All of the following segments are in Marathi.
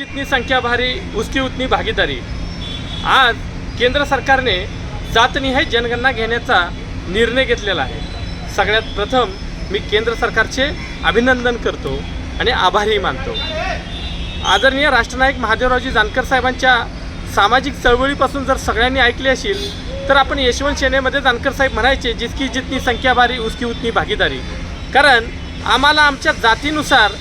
जितनी संख्या भारी उसकी उतनी भागीदारी. आज केंद्र सरकारने जातनिहाय जनगणना घेण्याचा निर्णय घेतलेला आहे. सगळ्यात प्रथम मी केंद्र सरकारचे अभिनंदन करतो आणि आभारी मानतो. आदरणीय राष्ट्रनायक महादेवरावजी जानकर साहेबांच्या सामाजिक चळवळीपासून जर सगळ्यांनी ऐकले असेल तर आपण यशवंत सेनेमध्ये जानकर साहेब म्हणायचे जितकी जितनी संख्या भारी उसकी उतनी भागीदारी. कारण आम्हाला आमच्या जातीनुसार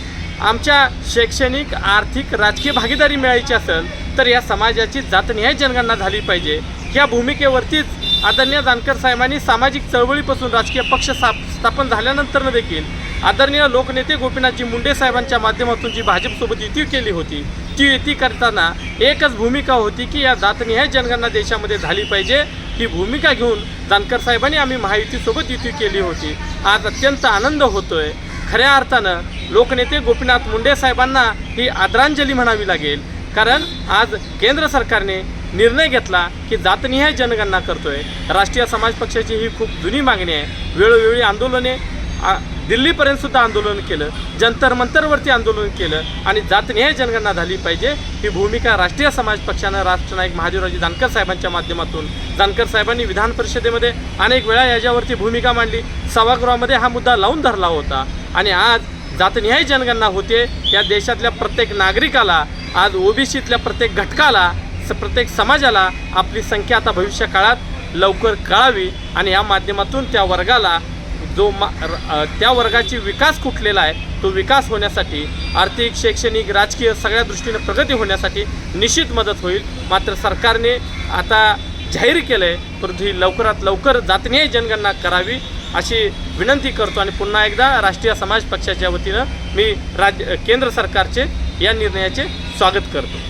आमच्या शैक्षणिक आर्थिक राजकीय भागीदारी मिळायची असेल तर या समाजाची जातनिहाय जनगणना झाली पाहिजे. या भूमिकेवरतीच आदरणीय जानकर साहेबांनी सामाजिक चळवळीपासून राजकीय पक्ष सा स्थापन झाल्यानंतर देखील आदरणीय लोकनेते गोपीनाथजी मुंडे साहेबांच्या माध्यमातून जी भाजपसोबत युती केली होती ती युती करताना एकच भूमिका होती की या जातनिहाय जनगणना देशामध्ये झाली पाहिजे. ही भूमिका घेऊन जानकर साहेबांनी आम्ही महायुतीसोबत युती केली होती. आज अत्यंत आनंद होतोय. खऱ्या अर्थानं लोकनेते गोपीनाथ मुंडे साहेबांना ही आदरांजली म्हणावी लागेल. कारण आज केंद्र सरकारने निर्णय घेतला की जातनिहाय जनगणना करतोय. राष्ट्रीय समाज पक्षाची ही खूप जुनी मागणी आहे. वेळोवेळी आंदोलने आ- दिल्लीपर्यंत सुद्धा आंदोलन केलं जंतर मंतरवरती आंदोलन केलं आणि जातनिहाय जनगणना झाली पाहिजे ही भूमिका राष्ट्रीय समाज पक्षानं राष्ट्रनायक महादेवराजी जानकर साहेबांच्या माध्यमातून जानकर साहेबांनी विधान परिषदेमध्ये अनेक वेळा याच्यावरती भूमिका मांडली. सभागृहामध्ये हा मुद्दा लावून धरला होता. आणि आज जातनिहाय जनगणना होते. या देशातल्या प्रत्येक नागरिकाला आज ओबीसीतल्या प्रत्येक घटकाला स प्रत्येक समाजाला आपली संख्या आता भविष्य काळात लवकर कळावी आणि या माध्यमातून त्या वर्गाला जो मा र- त्या वर्गाची विकास कुठलेला आहे तो विकास होण्यासाठी आर्थिक शैक्षणिक राजकीय सगळ्या दृष्टीने प्रगती होण्यासाठी निश्चित मदत होईल. मात्र सरकारने आता जाहीर केलं आहे परंतु ही लवकरात लवकर जातनीय जनगणना करावी अशी विनंती करतो आणि पुन्हा एकदा राष्ट्रीय समाज पक्षाच्या वतीनं मी राज्य केंद्र सरकारचे या निर्णयाचे स्वागत करतो.